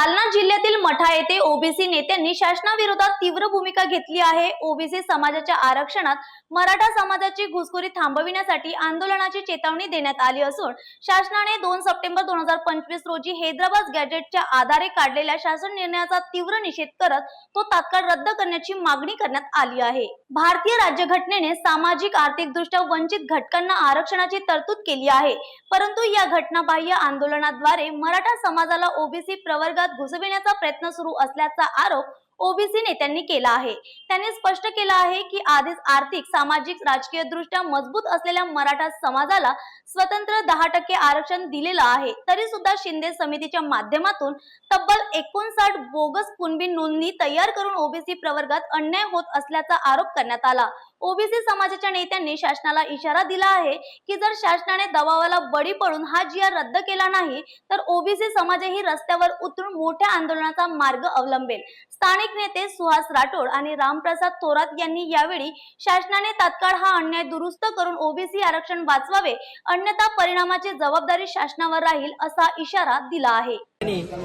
जालना जिल्ह्यातील मठा येथे ओबीसी नेत्यांनी शासनाविरोधात तीव्र भूमिका घेतली आहे. ओबीसी समाजाच्या आरक्षणात मराठा समाजाची घुसखोरी थांबविण्यासाठी आंदोलनाची चेतावणी देण्यात आली असून शासनाने दोन सप्टेंबर दोन हजार पंचवीस रोजी हैदराबाद गॅजेटच्या आधारे काढलेल्या शासन निर्णयाचा तीव्र निषेध करत तो तात्काळ रद्द करण्याची मागणी करण्यात आली आहे. भारतीय राज्यघटनेने सामाजिक आर्थिक दृष्ट्या वंचित घटकांना आरक्षणाची तरतूद केली आहे. परंतु या घटनाबाह्य आंदोलनाद्वारे मराठा समाजाला ओबीसी प्रवर्गात घुसविण्याचा प्रयत्न सुरू असल्याचा आरोप ओबीसी नेत्यांनी केला आहे. त्यांनी स्पष्ट केलं आहे की आधीच आर्थिक सामाजिक राजकीय दृष्ट्या मजबूत असलेल्या मराठा समाजाला स्वतंत्र दहा टक्के आरक्षण दिलेलं आहे. तरी सुद्धा शिंदे समितीच्या माध्यमातून तब्बल एकोणसाठ बोगस कुणबी नोंदणी तयार करून ओबीसी प्रवर्गात अन्याय होत असल्याचा आरोप करण्यात आला. ओबीसी समाजाच्या नेत्यांनी शासनाला इशारा दिला आहे की जर शासनाने दबावाला बळी पडून हा जिया रद्द केला नाही तर ओबीसी समाजही रस्त्यावर उतरून मोठ्या आंदोलनाचा मार्ग अवलंबेल. स्थानिक नेते सुहास राठोड आणि रामप्रसाद थोरात यांनी यावेळी शासनाने तात्काळ हा अन्याय दुरुस्त करून ओबीसी आरक्षण वाचवावे अन्यथा परिणामाची जबाबदारी शासनावर राहील असा इशारा दिला आहे.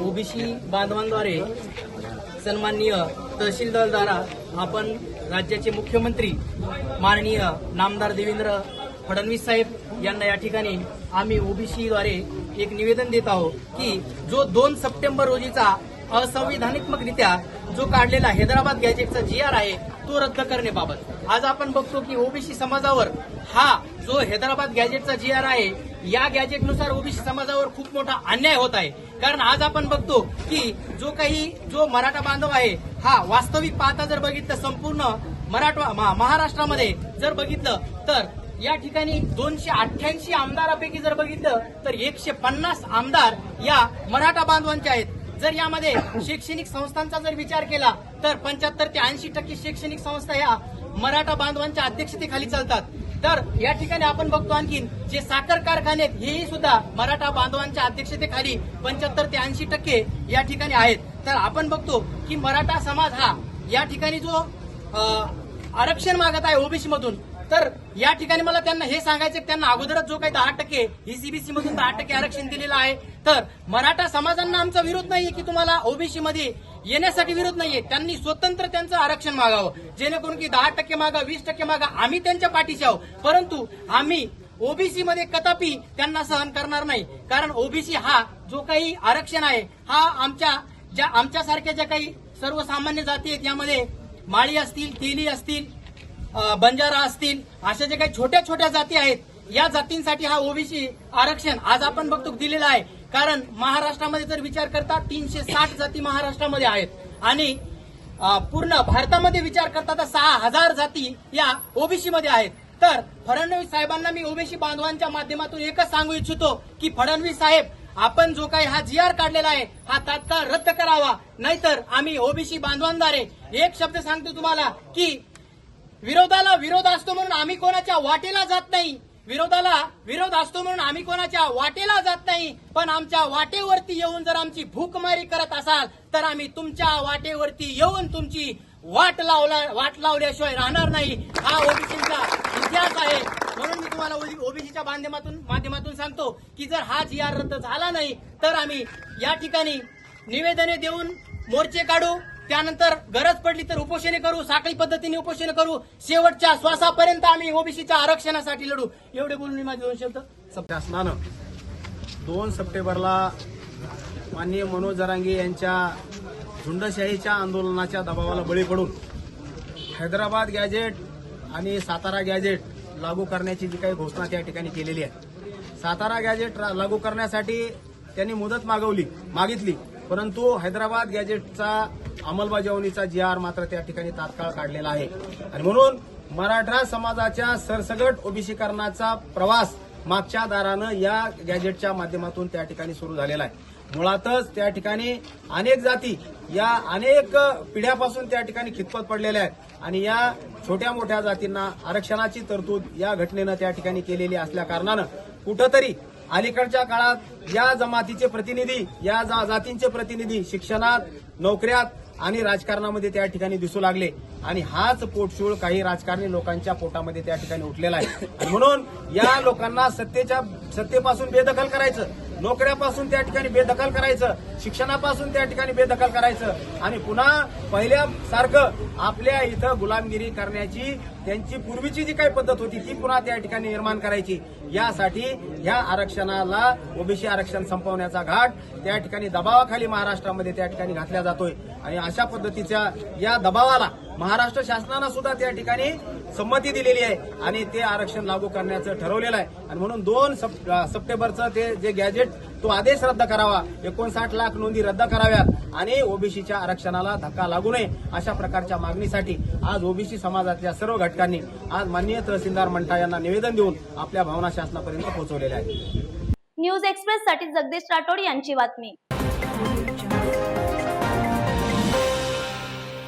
ओबीसी बांधवांद्वारे सन्माननीय तहसीलदार द्वारा आपण राज्याचे मुख्यमंत्री माननीय नामदार देवेंद्र फडणवीस साहेब यांना या ठिकाणी आम्ही ओबीसीद्वारे एक निवेदन देत आहोत की जो दोन सप्टेंबर रोजीचा असंविधानिकरित्या जो काढलेला हैदराबाद गॅजेटचा जी आर आहे तो रद्द करण्याबाबत. आज आपण बघतो की ओबीसी समाजावर हा जो हैदराबाद गॅजेटचा जी आर आहे या गॅजेटनुसार ओबीसी समाजावर खूप मोठा अन्याय होत आहे. कारण आज आपण बघतो की जो काही जो मराठा बांधव आहे हा वास्तविक पाहता जर बघितलं संपूर्ण मराठवा महा- महाराष्ट्रामध्ये जर बघितलं तर या ठिकाणी दोनशे अठ्ठ्याऐंशी आमदारापैकी जर बघितलं तर एकशे पन्नास आमदार या मराठा बांधवांचे आहेत. जर यामध्ये शैक्षणिक संस्थांचा जर विचार केला तर पंच्याहत्तर ते ऐंशी टक्के शैक्षणिक संस्था या मराठा बांधवांच्या अध्यक्षतेखाली चालतात. तर या ठिकाणी आपण बघतो आणखीन जे साखर कारखाने आहेत हेही सुद्धा मराठा बांधवांच्या अध्यक्षतेखाली पंच्याहत्तर ते ऐंशी टक्के या ठिकाणी आहेत. तर आपण बघतो की मराठा समाज हा या ठिकाणी जो आरक्षण मागत आहे ओबीसी मधून तर या ठिकाणी मला त्यांना हे सांगायचं त्यांना अगोदरच जो काही दहा टक्के ईसीबीसी मधून दहा टक्के आरक्षण दिलेलं आहे तर मराठा समाजांना आमचा विरोध नाहीये की तुम्हाला ओबीसी मध्ये येण्यासाठी विरोध नाहीये. त्यांनी स्वतंत्र त्यांचं आरक्षण मागावं. जेणेकरून की दहा टक्के मागा वीस टक्के मागा आम्ही त्यांच्या पाठीशी आहोत. परंतु आम्ही ओबीसी मध्ये कदापि त्यांना सहन करणार नाही. कारण ओबीसी हा जो काही आरक्षण आहे हा आमच्या ज्या आमच्यासारख्या ज्या काही सर्वसामान्य जाती आहेत यामध्ये माळी असतील तेली असतील बंजारा असतील अशा जे काही छोट्या छोट्या जाती आहेत या जातींसाठी हा ओबीसी आरक्षण आज आपण बघतो दिलेला आहे. कारण महाराष्ट्रामध्ये जर विचार करता तीनशे साठ जाती महाराष्ट्रामध्ये आहेत. आणि पूर्ण भारतामध्ये विचार करता तर सहा हजार जाती या ओबीसी मध्ये आहेत. तर फडणवीस साहेबांना मी ओबीसी बांधवांच्या माध्यमातून एकच सांगू इच्छितो की फडणवीस साहेब आपण जो काही हा जी आर काढलेला आहे हा तात्काळ रद्द करावा. नाहीतर आम्ही ओबीसी बांधवांद्वारे एक शब्द सांगतो तुम्हाला की विरोधाला विरोध असतो म्हणून आम्ही कोणाच्या वाटेला जात नाही. विरोधाला विरोध असतो म्हणून आम्ही कोणाच्या वाटेला जात नाही. पण आमच्या वाटेवरती येऊन जर आमची भूकमारी करत असाल तर आम्ही तुमच्या वाटेवरती येऊन तुमची वाट लावला वाट लावल्याशिवाय राहणार नाही. हा ओबीसीचा इतिहास आहे. म्हणून मी तुम्हाला ओबीसीच्या माध्यमातून माध्यमातून सांगतो की जर हा जी आर रद्द झाला नाही तर आम्ही या ठिकाणी निवेदने देऊन मोर्चे काढू. त्यानंतर गरज पडली तर उपोषणे करू साखळी पद्धतीने उपोषण करू. शेवटच्या श्वासापर्यंत आम्ही ओबीसीच्या आरक्षणासाठी लढू. एवढे बोलून मी माझे दोन शब्द शासनानं दोन सप्टेंबरला माननीय मनोज जरांगे यांच्या झुंडशाहीच्या आंदोलनाच्या दबावाला बळी पडून हैदराबाद गॅजेट आणि सातारा गॅजेट लागू करण्याची जी काही घोषणा त्या ठिकाणी केलेली आहे. सातारा गॅजेट लागू करण्यासाठी त्यांनी मुदत मागवली मागितली. परंतु हैदराबाद गॅजेटचा अंमलबजावणीचा जी आर मात्र त्या ठिकाणी तात्काळ काढलेला आहे. आणि म्हणून मराठा समाजाच्या सरसगट ओबीसीकरणाचा प्रवास मागच्या दारानं या गॅजेटच्या माध्यमातून त्या ठिकाणी सुरू झालेला आहे. मुळातच त्या ठिकाणी अनेक जाती या अनेक पिढ्यापासून त्या ठिकाणी खितपत पडलेल्या आहेत. आणि या छोट्या मोठ्या जातींना आरक्षणाची तरतूद या घटनेनं त्या ठिकाणी केलेली असल्या कारणानं कुठंतरी अलीकडच्या काळात या जमातीचे प्रतिनिधी या जा- जातींचे प्रतिनिधी शिक्षणात नोकऱ्यात आणि राजकारणामध्ये त्या ठिकाणी दिसू लागले. आणि हाच पोटशूळ काही राजकारणी लोकांच्या पोटामध्ये त्या ठिकाणी उठलेला आहे. म्हणून या लोकांना सत्तेच्या सत्तेपासून बेदखल करायचं. नोकऱ्यापासून त्या ठिकाणी बेदखल करायचं शिक्षणापासून त्या ठिकाणी बेदखल करायचं आणि पुन्हा पहिल्यासारखं आपल्या इथं गुलामगिरी करण्याची त्यांची पूर्वीची जी काही पद्धत होती ती पुन्हा त्या ठिकाणी निर्माण करायची. यासाठी ह्या आरक्षणाला ओबीसी आरक्षण संपवण्याचा घाट त्या ठिकाणी दबावाखाली महाराष्ट्रामध्ये त्या ठिकाणी घातला जातोय. आणि अशा पद्धतीच्या या दबावाला महाराष्ट्र शासनानं सुद्धा त्या ठिकाणी संमती दिलेली आहे आणि ते आरक्षण लागू करण्याचं ठरवलेलं आहे. आणि म्हणून दोन सप्टेंबरचं ते जे गॅजेट तो आदेश रद्द करावा. एकोणसाठ लाख नोंदी रद्द कराव्यात आणि ओबीसीच्या आरक्षणाला धक्का लागू नये अशा प्रकारच्या मागणीसाठी आज ओबीसी समाजातल्या सर्व घटकांनी आज माननीय तहसीलदार मंटा यांना निवेदन देऊन आपल्या भावना शासनापर्यंत पोहोचवलेल्या आहेत. न्यूज एक्सप्रेस साठी जगदीश राठोड यांची बातमी.